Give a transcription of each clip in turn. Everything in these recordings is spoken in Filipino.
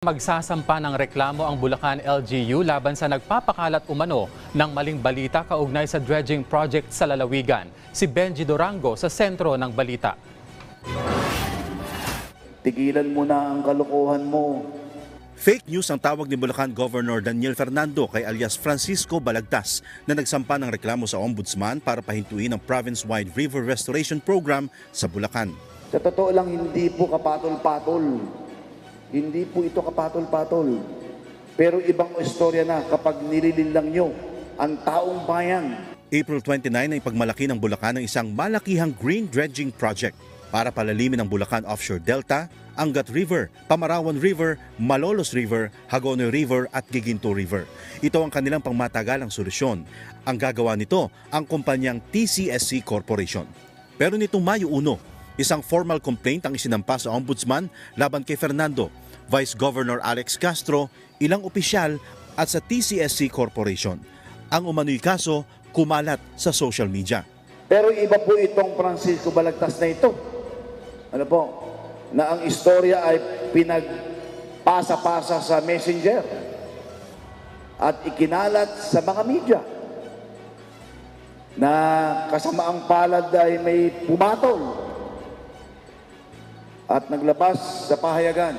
Magsasampa ng reklamo ang Bulacan LGU laban sa nagpapakalat umano ng maling balita kaugnay sa dredging project sa lalawigan. Si Benji Durango sa sentro ng balita. Tigilan mo na ang kalokohan mo. Fake news ang tawag ni Bulacan Governor Daniel Fernando kay alias Francisco Balagtas na nagsampa ng reklamo sa Ombudsman para pahintuin ang province-wide river restoration program sa Bulacan. Sa totoo lang, hindi po kapatol-patol. Hindi po ito kapatol-patol. Pero ibang istorya na kapag nilililang nyo ang taong bayan. April 29 ay pagmalaki ng Bulacan ng isang malakihang green dredging project para palalimin ang Bulacan Offshore Delta, Angat River, Pamarawan River, Malolos River, Hagonoy River at Giginto River. Ito ang kanilang pangmatagalang solusyon. Ang gagawa nito ang kumpanyang TCSC Corporation. Pero nitong Mayo 1, isang formal complaint ang isinampa sa Ombudsman laban kay Fernando, Vice Governor Alex Castro, ilang opisyal at sa TCSC Corporation. Ang umano'y kaso kumalat sa social media. Pero iba po itong Francisco Balagtas na ito. Ano po? Na ang istorya ay pinagpasa-pasa sa messenger at ikinalat sa mga media na kasamaang palad ay may pumatol at naglabas sa pahayagan.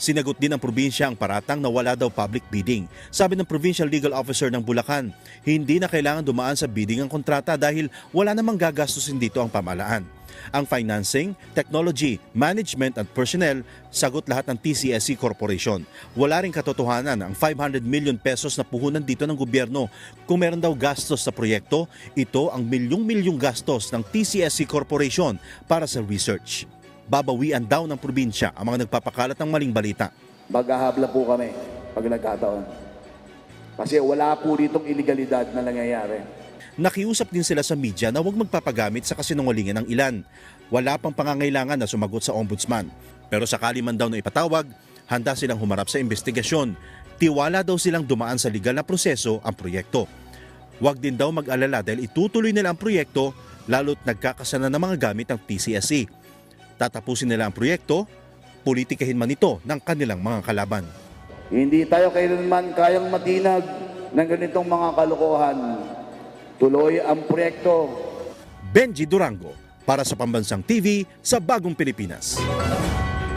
Sinagot din ng probinsya ang paratang na wala daw public bidding. Sabi ng Provincial Legal Officer ng Bulacan, hindi na kailangan dumaan sa bidding ang kontrata dahil wala namang gagastusin dito ang pamalaan. Ang financing, technology, management at personnel, sagot lahat ng TCSC Corporation. Wala rin katotohanan ang 500 million pesos na puhunan dito ng gobyerno. Kung meron daw gastos sa proyekto, ito ang milyong-milyong gastos ng TCSC Corporation para sa research. Babawian daw ng probinsya ang mga nagpapakalat ng maling balita. Maghahabla po kami pag nagkataon. Kasi wala po ditong iligalidad na nangyayari. Nakiusap din sila sa media na huwag magpapagamit sa kasinungalingan ng ilan. Wala pang pangangailangan na sumagot sa ombudsman. Pero sakali man daw na ipatawag, handa silang humarap sa investigasyon. Tiwala daw silang dumaan sa legal na proseso ang proyekto. Huwag din daw mag-alala dahil itutuloy nila ang proyekto lalo't nagkakasana ng mga gamit ng TCSC. Tatapusin nila ang proyekto, politikahin man ito ng kanilang mga kalaban. Hindi tayo kailanman kayang matinag ng ganitong mga kalokohan. Tuloy ang proyekto Benji Durango para sa Pambansang TV sa Bagong Pilipinas.